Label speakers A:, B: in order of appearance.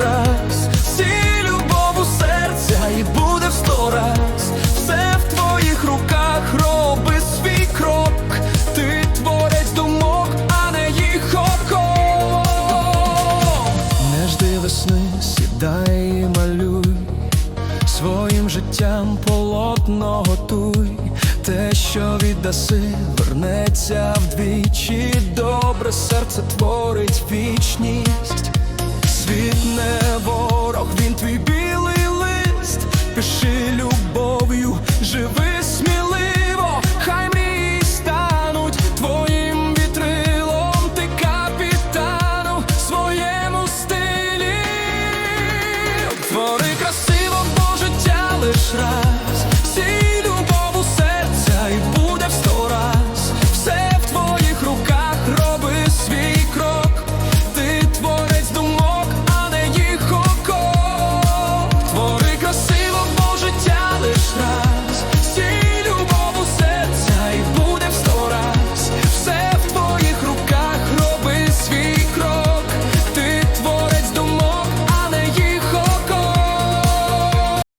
A: раз, всі любов у серця і буде в сто раз. Все в твоїх руках роби свій крок. Ти творець думок, а не їх оком. Не жди весни, сідай і малюй. Своїм життям полотно готуй, те, що віддаси, вернеться вдвічі. Добре серце творить вічність, Пиши любов'ю, живи.